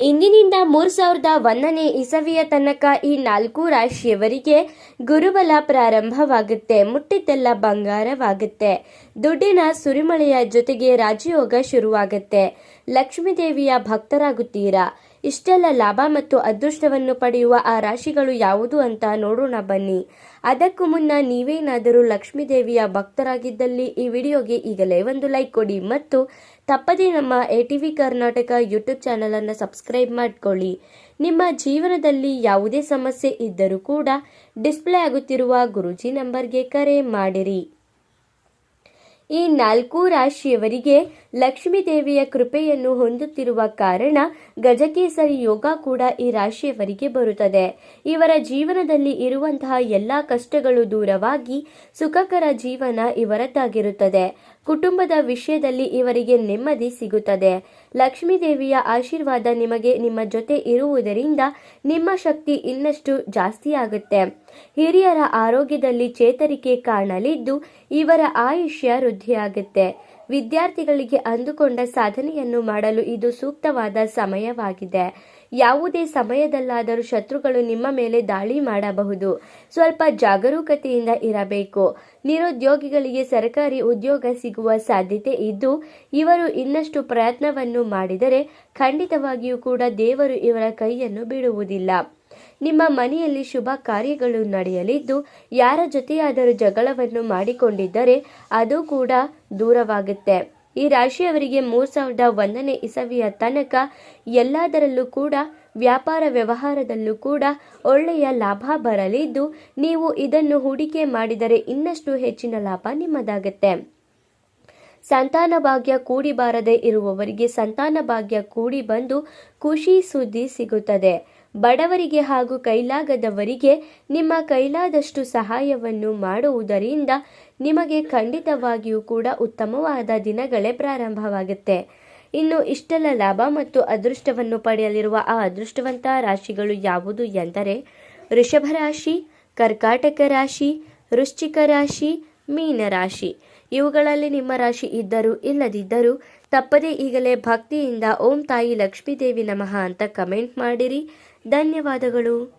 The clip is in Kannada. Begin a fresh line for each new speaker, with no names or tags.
ಇಂದಿನಿಂದ ಮೂರು ಸಾವಿರದ ಒಂದನೇ ಇಸವಿಯ ತನಕ ಈ ನಾಲ್ಕು ರಾಶಿಯವರಿಗೆ ಗುರುಬಲ ಪ್ರಾರಂಭವಾಗುತ್ತೆ, ಮುಟ್ಟಿದ್ದೆಲ್ಲ ಬಂಗಾರವಾಗುತ್ತೆ. ದುಡ್ಡಿನ ಸುರಿಮಳೆಯ ಜೊತೆಗೆ ರಾಜಯೋಗ ಶುರುವಾಗುತ್ತೆ. ಲಕ್ಷ್ಮೀದೇವಿಯ ಭಕ್ತರಾಗುತ್ತೀರಾ? ಇಷ್ಟೆಲ್ಲ ಲಾಭ ಮತ್ತು ಅದೃಷ್ಟವನ್ನು ಪಡೆಯುವ ಆ ರಾಶಿಗಳು ಯಾವುದು ಅಂತ ನೋಡೋಣ ಬನ್ನಿ. ಅದಕ್ಕೂ ಮುನ್ನ ನೀವೇನಾದರೂ ಲಕ್ಷ್ಮೀದೇವಿಯ ಭಕ್ತರಾಗಿದ್ದಲ್ಲಿ ಈ ವಿಡಿಯೋಗೆ ಈಗಲೇ ಒಂದು ಲೈಕ್ ಕೊಡಿ ಮತ್ತು ತಪ್ಪದೇ ನಮ್ಮ A T V Karnataka YouTube ಚಾನಲನ್ನು ಸಬ್ಸ್ಕ್ರೈಬ್ ಮಾಡಿಕೊಳ್ಳಿ. ನಿಮ್ಮ ಜೀವನದಲ್ಲಿ ಯಾವುದೇ ಸಮಸ್ಯೆ ಇದ್ದರೂ ಕೂಡ ಡಿಸ್ಪ್ಲೇ ಆಗುತ್ತಿರುವ ಗುರುಜಿ ನಂಬರ್ಗೆ ಕರೆ ಮಾಡಿರಿ. ಈ ನಾಲ್ಕು ರಾಶಿಯವರಿಗೆ ಲಕ್ಷ್ಮೀ ದೇವಿಯ ಕೃಪೆಯನ್ನು ಹೊಂದುತ್ತಿರುವ ಕಾರಣ ಗಜಕೇಸರಿ ಯೋಗ ಕೂಡ ಈ ರಾಶಿಯವರಿಗೆ ಬರುತ್ತದೆ. ಇವರ ಜೀವನದಲ್ಲಿ ಇರುವಂತಹ ಎಲ್ಲ ಕಷ್ಟಗಳು ದೂರವಾಗಿ ಸುಖಕರ ಜೀವನ ಇವರದ್ದಾಗಿರುತ್ತದೆ. ಕುಟುಂಬದ ವಿಷಯದಲ್ಲಿ ಇವರಿಗೆ ನೆಮ್ಮದಿ ಸಿಗುತ್ತದೆ. ಲಕ್ಷ್ಮೀ ದೇವಿಯ ಆಶೀರ್ವಾದ ನಿಮಗೆ ನಿಮ್ಮ ಜೊತೆ ಇರುವುದರಿಂದ ನಿಮ್ಮ ಶಕ್ತಿ ಇನ್ನಷ್ಟು ಜಾಸ್ತಿ ಆಗುತ್ತೆ. ಹಿರಿಯರ ಆರೋಗ್ಯದಲ್ಲಿ ಚೇತರಿಕೆ ಕಾಣಲಿದ್ದು, ಇವರ ಆಯುಷ್ಯ ವೃದ್ಧಿಯಾಗುತ್ತೆ ವಿದ್ಯಾರ್ಥಿಗಳಿಗೆ ಅಂದುಕೊಂಡ ಸಾಧನೆಯನ್ನು ಮಾಡಲು ಇದು ಸೂಕ್ತವಾದ ಸಮಯವಾಗಿದೆ. ಯಾವುದೇ ಸಮಯದಲ್ಲಾದರೂ ಶತ್ರುಗಳು ನಿಮ್ಮ ಮೇಲೆ ದಾಳಿ ಮಾಡಬಹುದು. ಸ್ವಲ್ಪ ಜಾಗರೂಕತೆಯಿಂದ ಇರಬೇಕು. ನಿರುದ್ಯೋಗಿಗಳಿಗೆ ಸರ್ಕಾರಿ ಉದ್ಯೋಗ ಸಿಗುವ ಸಾಧ್ಯತೆ ಇದ್ದು, ಇವರು ಇನ್ನಷ್ಟು ಪ್ರಯತ್ನವನ್ನು ಮಾಡಿದರೆ ಖಂಡಿತವಾಗಿಯೂ ಕೂಡ ದೇವರು ಇವರ ಕೈಯನ್ನು ಬಿಡುವುದಿಲ್ಲ. ನಿಮ್ಮ ಮನೆಯಲ್ಲಿ ಶುಭ ಕಾರ್ಯಗಳು ನಡೆಯಲಿದ್ದು, ಯಾರ ಜೊತೆಯಾದರೂ ಜಗಳವನ್ನು ಮಾಡಿಕೊಂಡಿದ್ದರೆ ಅದು ಕೂಡ ದೂರವಾಗುತ್ತೆ. ಈ ರಾಶಿಯವರಿಗೆ ಮೂರು ಸಾವಿರದ ಒಂದನೇ ಇಸವಿಯ ತನಕ ಎಲ್ಲದರಲ್ಲೂ ಕೂಡ, ವ್ಯಾಪಾರ ವ್ಯವಹಾರದಲ್ಲೂ ಕೂಡ ಒಳ್ಳೆಯ ಲಾಭ ಬರಲಿದ್ದು, ನೀವು ಇದನ್ನು ಹೂಡಿಕೆ ಮಾಡಿದರೆ ಇನ್ನಷ್ಟು ಹೆಚ್ಚಿನ ಲಾಭ ನಿಮ್ಮದಾಗುತ್ತೆ. ಸಂತಾನ ಭಾಗ್ಯ ಕೂಡಿ ಬಾರದೆ ಇರುವವರಿಗೆ ಸಂತಾನ ಭಾಗ್ಯ ಕೂಡಿ ಬಂದು ಖುಷಿ ಸುದ್ದಿ ಸಿಗುತ್ತದೆ. ಬಡವರಿಗೆ ಹಾಗೂ ಕೈಲಾಗದವರಿಗೆ ನಿಮ್ಮ ಕೈಲಾದಷ್ಟು ಸಹಾಯವನ್ನು ಮಾಡುವುದರಿಂದ ನಿಮಗೆ ಖಂಡಿತವಾಗಿಯೂ ಕೂಡ ಉತ್ತಮವಾದ ದಿನಗಳೇ ಪ್ರಾರಂಭವಾಗುತ್ತೆ. ಇನ್ನು ಇಷ್ಟೆಲ್ಲ ಲಾಭ ಮತ್ತು ಅದೃಷ್ಟವನ್ನು ಪಡೆಯಲಿರುವ ಆ ಅದೃಷ್ಟವಂತ ರಾಶಿಗಳು ಯಾವುದು ಎಂದರೆ, ವೃಷಭ ರಾಶಿ, ಕರ್ಕಾಟಕ ರಾಶಿ, ವೃಶ್ಚಿಕ ರಾಶಿ ಮೀನ ರಾಶಿ. ಇವುಗಳಲ್ಲಿ ನಿಮ್ಮ ರಾಶಿ ಇದ್ದರೂ ಇಲ್ಲದಿದ್ದರೂ ತಪ್ಪದೇ ಈಗಲೇ ಭಕ್ತಿಯಿಂದ ಓಂ ತಾಯಿ ಲಕ್ಷ್ಮೀದೇವಿ ನಮಃ ಅಂತ ಕಮೆಂಟ್ ಮಾಡಿರಿ. ಧನ್ಯವಾದಗಳು.